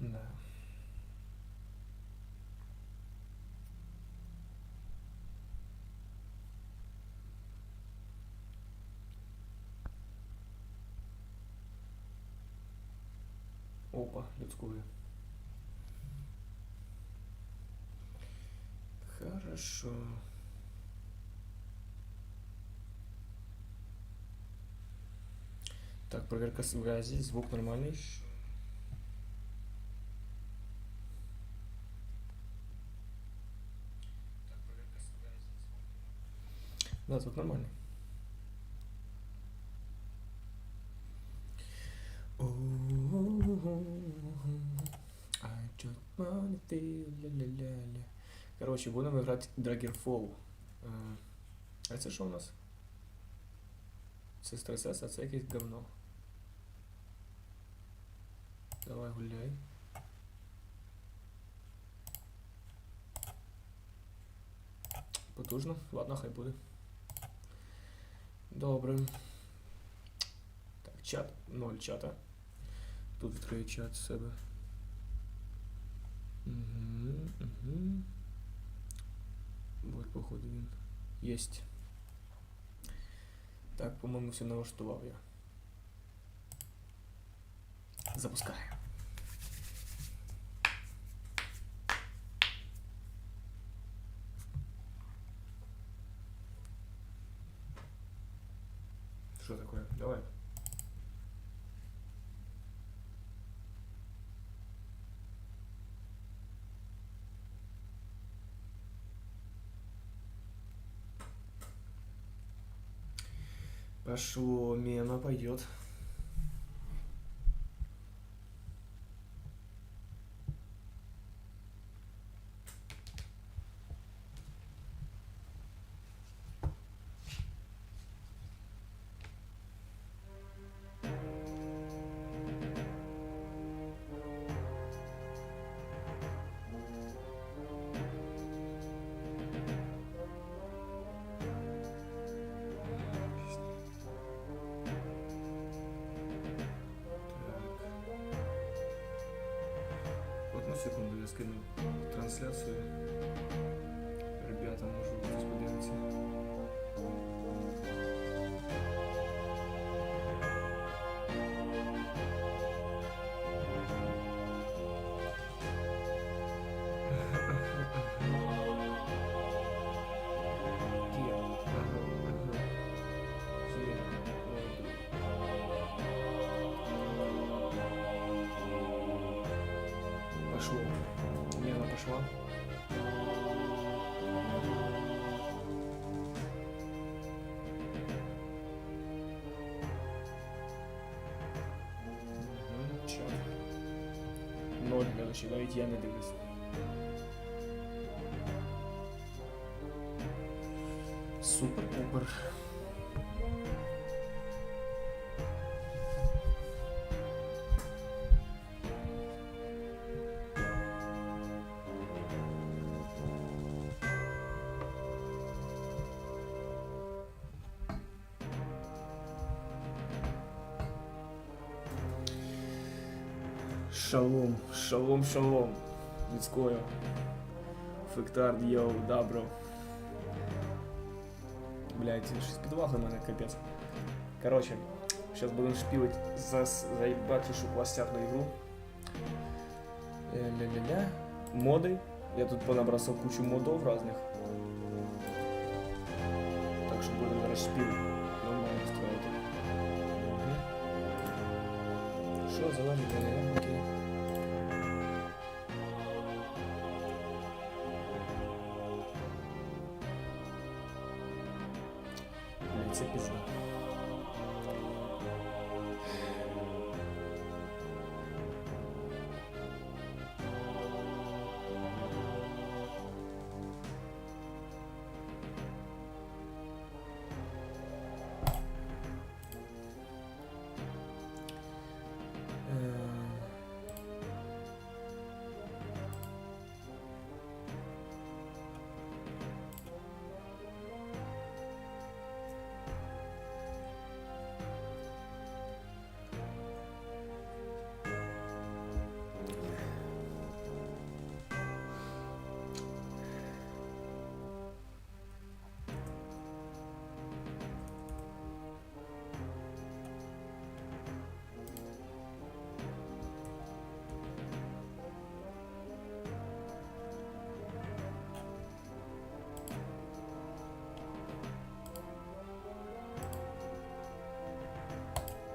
Да. Опа, людскую. Хорошо. Так, проверка связи, звук нормальный. Да, звук нормальный. Короче, будемо грати Daggerfall. Е, А це що у нас? Це стресес, а це якесь говно. Давай гуляй. Потужно. Ладно, хай буде. Добре. Так, чат. Ноль чата. Тут відкрию чат з себе. Угу, угу. Вот, походу, він. Єсть. Так, по-моєму, все налаштував я. Запускаю. Пошло, мимо пойдет. Скину трансляцию. Пошло. Мена пошла. Ноль глядачів, навіть я не дивлюсь. Супер-пупер. Шалом, шалом, шалом. Людською. Фектард, йоу, добро. Блять, щось підвага в мене капець. Короче, сейчас будем шпилить за заебатейшую пластятную игру. Ля-ля-ля. Моды. Я тут понабросал кучу модов разных. Так что будем расшпилить. Нормально устроить. Что за вами, 8'de.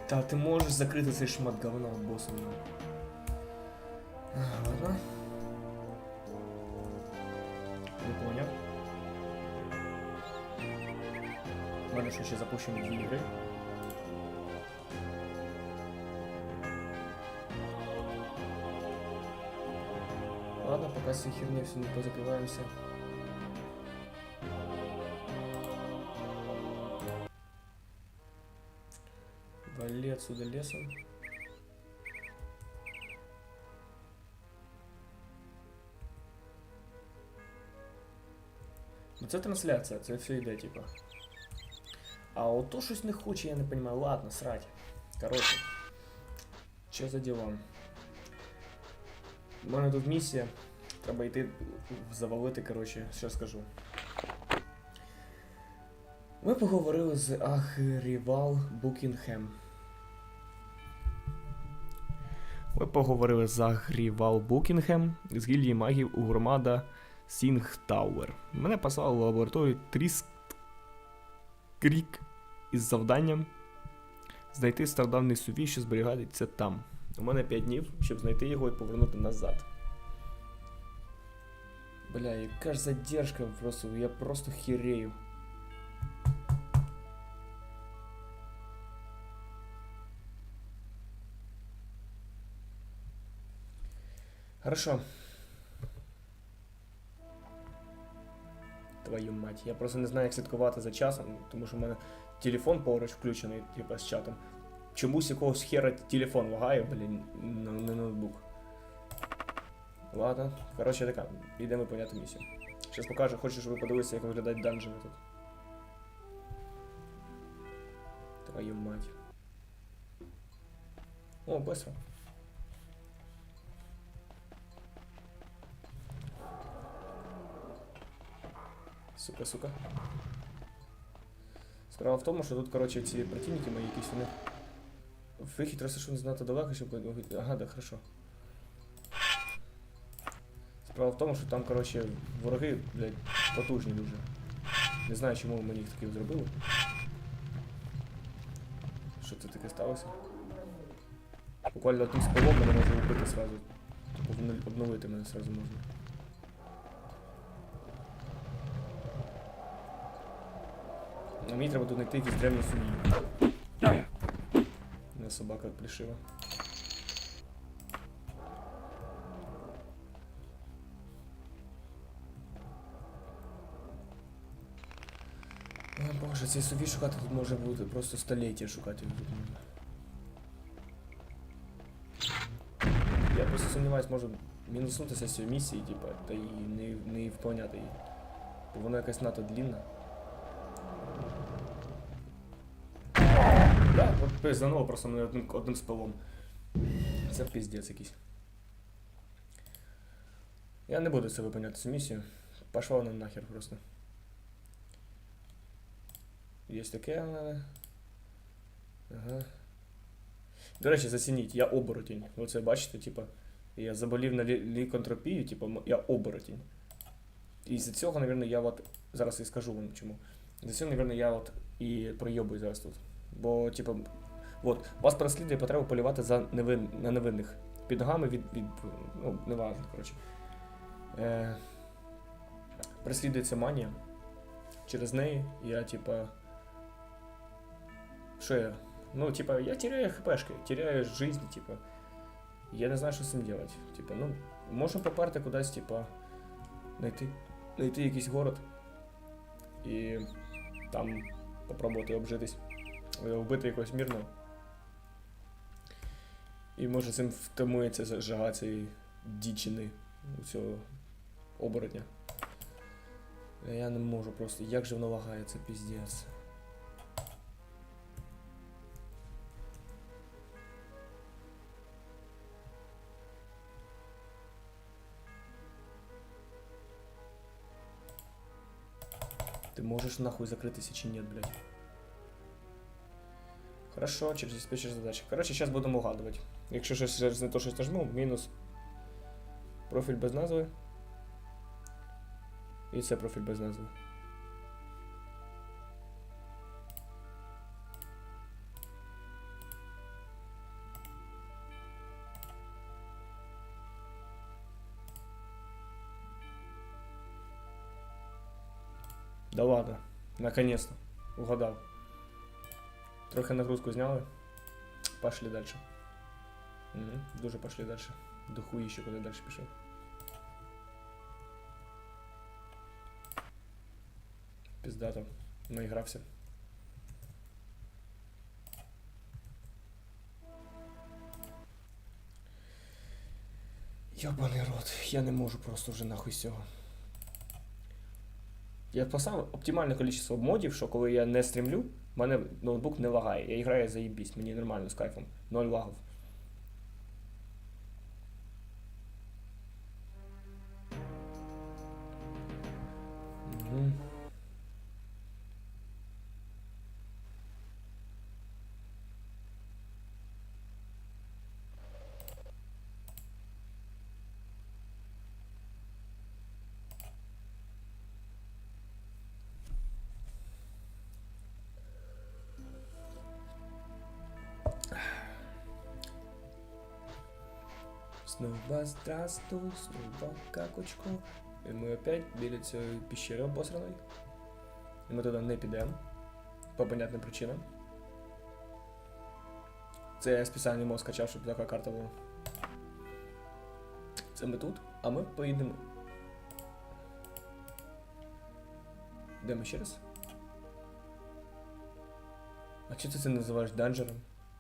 Да ты можешь закрыться этот шмат говна от босса. Ну. А, ладно. Не понял. Ладно, что сейчас запущим две игры. Ладно, пока все херня все не позакрываемся. отсюда лесом. Ну це трансляція, це все йде, типа. А ото щось не хоче, я не понимаю. Ладно, срать. Короче. Що за діла? У мене тут місія. Треба йти завалити, коротше, що скажу. Ми поговорили з Агрівал Букінгем. Ми поговорили з Агрівал Букінгем з гільдії магів у громада Сінг Тауер. Мене послали в лабораторію Тріск Крік із завданням знайти стародавний сувій, що зберігається там. У мене 5 днів, щоб знайти його і повернути назад. Бля, яка ж задержка просто, я просто херею. Хорошо. Твою мать, я просто не знаю, як слідкувати за часом, тому що в мене телефон поруч включений, типа з чатом. Чомусь якогось хера телефон лагає, блін, на, ноутбук. Ладно, коротше така, йдемо поняти місію. Зараз покажу, хочу, щоб ви подивилися, як виглядають данжини тут. Твою мать. О, быстро. Сука, сука. Справа в тому, що тут, коротше, ці противники мої якісь вони. Вихід розташований знато далеко, щоб. Ага, да, хорошо. Справа в тому, що там, коротше, вороги, блядь, потужні дуже. Не знаю, чому мені їх таких зробили. Що це таке сталося? Буквально одним спалом мене може вбити сразу. Типу обновити мене сразу можна. А мені треба тут знайти якісь древні судді. Не собака плішива. О боже, цей сувій шукати тут може бути просто століття шукати тут можна. Я просто сумніваюсь, можу мінуснутися з цієї місії, типа, та і не, не вповняти її. Бо вона якась надто длінна. Да, пиздануло просто мене одним, одним спалом. Це піздець якийсь. Я не буду це виповняти цю місію. Пошла вона нахер просто. Є таке в. Ага. До речі, зацініть, я оборотень. Оце бачите, типа, я заболів на лі- лікантропію, типа, я оборотень. І з цього, мабуть, я от. Зараз і скажу вам чому. За цього, мабуть, я от і пройобую зараз тут. Бо, типа, от, вас переслідує потреба полювати за невин, на невинних. Під ногами від. від ну, неважно, коротше. Е, преслідується манія. Через неї я, типа. Що я? Ну, типа, я теряю хпшки, теряю жизнь, типа. Я не знаю, що з цим делать. Типа, ну, можна поперти кудись, типа, знайти, знайти якийсь город і там попробувати обжитись, вбити якогось мирного. І може цим втамується за- жага цієї дічини у цього оборотня. Я не можу просто. Як же воно це піздець. Ты можешь нахуй закрытися чи нет, блядь? Хорошо, через диспетчер задачі. Коротше, зараз будемо угадувати. Якщо щось не то щось нажму, минус профиль без назви. и це профиль без назви. Да ладно, наконец-то, угадал. Трохи нагрузку зняли. Пошли дальше. Угу. Дуже пошли дальше. До хуїще, куди далі пішов. Піздато. Наігрався. Йобаний рот, я не можу просто вже нахуй цього. Я поставив оптимальне кількість модів, що коли я не стрімлю, мене ноутбук не лагає. Я граю заїбісь, мені нормально з кайфом. Ноль лагів. Снова здравствуй, снова как очко. І ми опять біля цієї піщери обосраної. І ми туди не підемо. По понятним причинам. Це я спеціальний мозк качав, щоб така карта була. Це ми тут, а ми поїдемо. Де ми ще раз? А чи ти це називаєш данжером?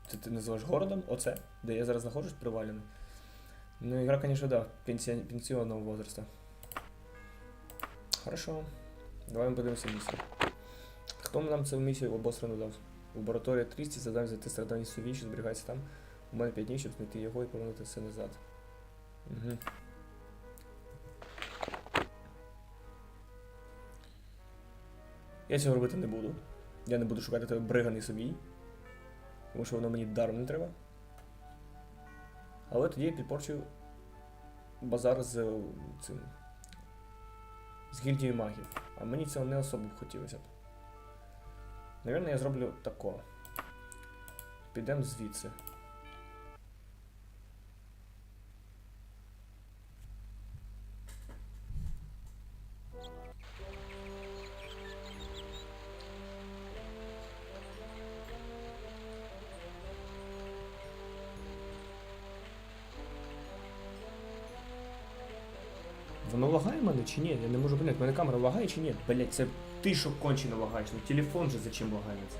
Це ти називаєш городом? Оце, де я зараз знаходжусь привалений. Ну, игра, конечно, да, пенсия- пенсионного возраста. Хорошо. Давай ми подивимося місію. Хто нам цю місію обосрану дав? Лабораторія 300, задам взяти страдання суві, що зберігається там. У мене 5 днів, щоб знайти його і повернути все назад. Угу. Я цього робити не буду. Я не буду шукати той бриганий сувій. Тому що воно мені даром не треба. Але тоді я підпорчу базар з е, цим. З гільдією магів. А мені цього не особо б хотілося б. Навірно, я зроблю тако. Підемо звідси. Воно лагає мене чи ні? Я не можу поняти, мене камера лагає чи ні? Блять, це ти що кончено лагаєш, ну телефон же зачем лагається?